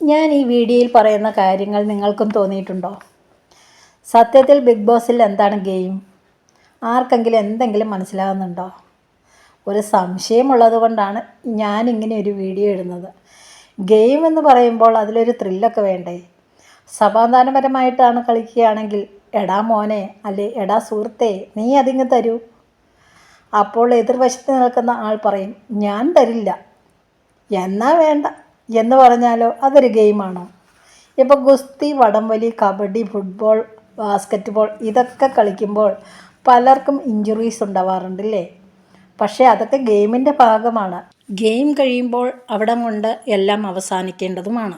ഞാൻ ഈ വീഡിയോയിൽ പറയുന്ന കാര്യങ്ങൾ നിങ്ങൾക്കും തോന്നിയിട്ടുണ്ടോ? സത്യത്തിൽ ബിഗ് ബോസിൽ എന്താണ് ഗെയിം? ആർക്കെങ്കിലും എന്തെങ്കിലും മനസ്സിലാകുന്നുണ്ടോ? ഒരു സംശയമുള്ളത് കൊണ്ടാണ് ഞാനിങ്ങനെ ഒരു വീഡിയോ ഇടുന്നത്. ഗെയിം എന്ന് പറയുമ്പോൾ അതിലൊരു ത്രില്ലൊക്കെ വേണ്ടേ? സമാധാനപരമായിട്ടാണ് കളിക്കുകയാണെങ്കിൽ എടാ മോനെ അല്ലെ എടാ സുഹൃത്തെ നീ അതിങ്ങ് തരൂ. അപ്പോൾ എതിർവശത്ത് നിൽക്കുന്ന ആൾ പറയും ഞാൻ തരില്ല. എന്നാ വേണ്ട. എന്ന് പറഞ്ഞാലോ അതൊരു ഗെയിമാണ്. ഇപ്പോൾ ഗുസ്തി വടംവലി കബഡി ഫുട്ബോൾ ബാസ്ക്കറ്റ് ബോൾ ഇതൊക്കെ കളിക്കുമ്പോൾ പലർക്കും ഇഞ്ചുറീസ് ഉണ്ടാവാറുണ്ടല്ലേ? പക്ഷേ അതൊക്കെ ഗെയിമിന്റെ ഭാഗമാണ്. ഗെയിം കഴിയുമ്പോൾ അവിടെ കൊണ്ട് എല്ലാം അവസാനിക്കേണ്ടതുമാണ്.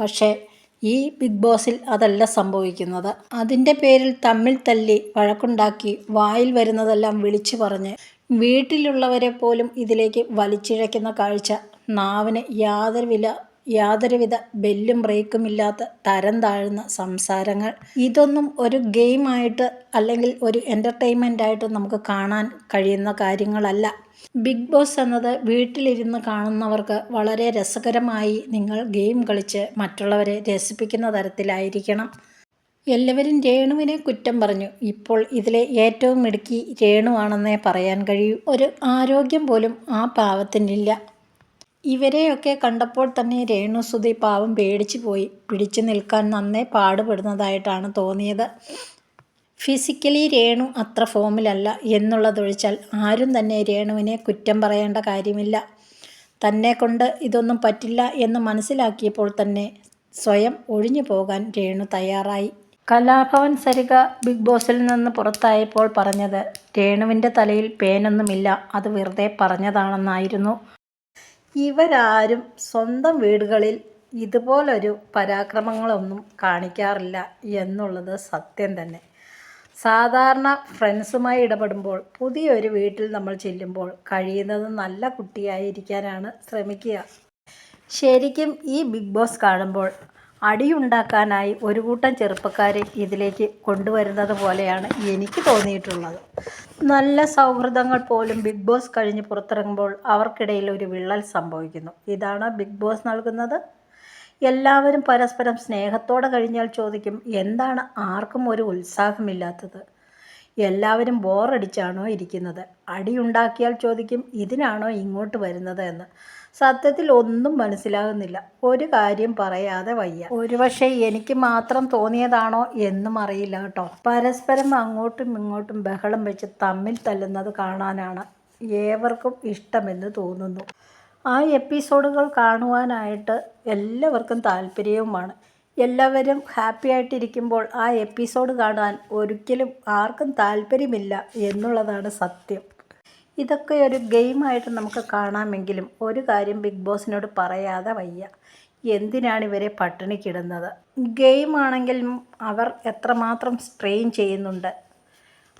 പക്ഷേ ഈ ബിഗ് ബോസിൽ അതല്ല സംഭവിക്കുന്നത്. അതിന്റെ പേരിൽ തമ്മിൽ തല്ലി വഴക്കുണ്ടാക്കി വായിൽ വരുന്നതെല്ലാം വിളിച്ചു പറഞ്ഞ് വീട്ടിലുള്ളവരെ പോലും ഇതിലേക്ക് വലിച്ചിഴയ്ക്കുന്ന കാഴ്ച നാവിന് യാതൊരു വില യാതൊരുവിധ ബെല്ലും ബ്രേക്കും ഇല്ലാത്ത തരം താഴ്ന്ന സംസാരങ്ങൾ. ഇതൊന്നും ഒരു ഗെയിമായിട്ട് അല്ലെങ്കിൽ ഒരു എന്റർടൈൻമെന്റ് ആയിട്ട് നമുക്ക് കാണാൻ കഴിയുന്ന കാര്യങ്ങളല്ല. ബിഗ് ബോസ് എന്നത് വീട്ടിലിരുന്ന് കാണുന്നവർക്ക് വളരെ രസകരമായി നിങ്ങൾ ഗെയിം കളിച്ച് മറ്റുള്ളവരെ രസിപ്പിക്കുന്ന തരത്തിലായിരിക്കണം. എല്ലാവരും രേണുവിനെ കുറ്റം പറഞ്ഞു. ഇപ്പോൾ ഇതിലെ ഏറ്റവും മിടുക്കി രേണുവാണെന്നേ പറയാൻ കഴിയൂ. ഒരു ആരോഗ്യം പോലും ആ പാവത്തിനില്ല. ഇവരെയൊക്കെ കണ്ടപ്പോൾ തന്നെ രേണുസുതി പാവം പേടിച്ചു പോയി. പിടിച്ചു നിൽക്കാൻ നന്നേ പാടുപെടുന്നതായിട്ടാണ് തോന്നിയത്. ഫിസിക്കലി രേണു അത്ര ഫോമിലല്ല എന്നുള്ളതൊഴിച്ചാൽ ആരും തന്നെ രേണുവിനെ കുറ്റം പറയേണ്ട കാര്യമില്ല. തന്നെ കൊണ്ട് ഇതൊന്നും പറ്റില്ല എന്ന് മനസ്സിലാക്കിയപ്പോൾ തന്നെ സ്വയം ഒഴിഞ്ഞു പോകാൻ രേണു തയ്യാറായി. കലാഭവൻ സരിക ബിഗ് ബോസിൽ നിന്ന് പുറത്തായപ്പോൾ പറഞ്ഞത് രേണുവിന്റെ തലയിൽ പേനൊന്നുമില്ല അത് വെറുതെ പറഞ്ഞതാണെന്നായിരുന്നു. ഇവരാരും സ്വന്തം വീടുകളിൽ ഇതുപോലൊരു പരാക്രമങ്ങളൊന്നും കാണിക്കാറില്ല എന്നുള്ളത് സത്യം തന്നെ. സാധാരണ ഫ്രണ്ട്സുമായി ഇടപെടുമ്പോൾ പുതിയൊരു വീട്ടിൽ നമ്മൾ ചെല്ലുമ്പോൾ കഴിയുന്നത് നല്ല കുട്ടിയായിരിക്കാനാണ് ശ്രമിക്കുക. ശരിക്കും ഈ ബിഗ് ബോസ് കാണുമ്പോൾ അടിയുണ്ടാക്കാനായി ഒരു കൂട്ടം ചെറുപ്പക്കാരെ ഇതിലേക്ക് കൊണ്ടുവരുന്നത് പോലെയാണ് എനിക്ക് തോന്നിയിട്ടുള്ളത്. നല്ല സൗഹൃദങ്ങൾ പോലും ബിഗ് ബോസ് കഴിഞ്ഞ് പുറത്തിറങ്ങുമ്പോൾ അവർക്കിടയിൽ ഒരു വിള്ളൽ സംഭവിക്കുന്നു. ഇതാണ് ബിഗ് ബോസ് നൽകുന്നത്. എല്ലാവരും പരസ്പരം സ്നേഹത്തോടെ കഴിഞ്ഞാൽ ചോദിക്കും എന്താണ് ആർക്കും ഒരു ഉത്സാഹമില്ലാത്തത്? എല്ലാവരും ബോറടിച്ചാണോ ഇരിക്കുന്നത്? അടിയുണ്ടാക്കിയാൽ ചോദിക്കും ഇതിനാണോ ഇങ്ങോട്ട് വരുന്നത് എന്ന്. സത്യത്തിൽ ഒന്നും മനസ്സിലാകുന്നില്ല. ഒരു കാര്യം പറയാതെ വയ്യ. ഒരുപക്ഷെ എനിക്ക് മാത്രം തോന്നിയതാണോ എന്നും അറിയില്ല കേട്ടോ. പരസ്പരം അങ്ങോട്ടും ഇങ്ങോട്ടും ബഹളം വെച്ച് തമ്മിൽ തല്ലുന്നത് കാണാനാണ് ഏവർക്കും ഇഷ്ടമെന്ന് തോന്നുന്നു. ആ എപ്പിസോഡുകൾ കാണുവാനായിട്ട് എല്ലാവർക്കും താല്പര്യവുമാണ്. എല്ലാവരും ഹാപ്പി ആയിട്ടിരിക്കുമ്പോൾ ആ എപ്പിസോഡ് കാണാൻ ഒരിക്കലും ആർക്കും താല്പര്യമില്ല എന്നുള്ളതാണ് സത്യം. ഇതൊക്കെ ഒരു ഗെയിമായിട്ട് നമുക്ക് കാണാമെങ്കിലും ഒരു കാര്യം ബിഗ് ബോസിനോട് പറയാതെ വയ്യ. എന്തിനാണ് ഇവരെ പട്ടിണിക്കിടുന്നത് ഗെയിമാണെങ്കിലും അവർ എത്രമാത്രം സ്ട്രെയിൻ ചെയ്യുന്നുണ്ട്?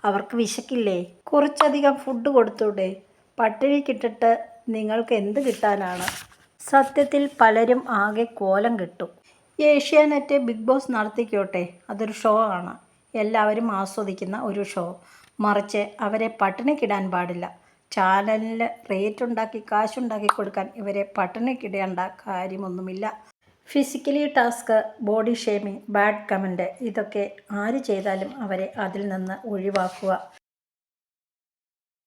അവർക്ക് വിശക്കില്ലേ? കുറച്ചധികം ഫുഡ് കൊടുത്തൂടെ പട്ടിണിക്കിട്ടിട്ട് നിങ്ങൾക്ക് എന്ത് കിട്ടാനാണ്? സത്യത്തിൽ പലരും ആകെ കോലം കിട്ടും. ഏഷ്യാനെറ്റ് ബിഗ് ബോസ് നടത്തിക്കോട്ടെ. അതൊരു ഷോ ആണ്. എല്ലാവരും ആസ്വദിക്കുന്ന ഒരു ഷോ. മറിച്ച് അവരെ പട്ടിണിക്കിടാൻ പാടില്ല. ചാനലിൽ റേറ്റ് ഉണ്ടാക്കി കാശുണ്ടാക്കി കൊടുക്കാൻ ഇവരെ പട്ടിണിക്കിടേണ്ട കാര്യമൊന്നുമില്ല. Physically task body shaming bad comment ഇതൊക്കെ ആര് ചെയ്താലും അവരെ അതിൽ നിന്ന് ഒഴിവാക്കുക.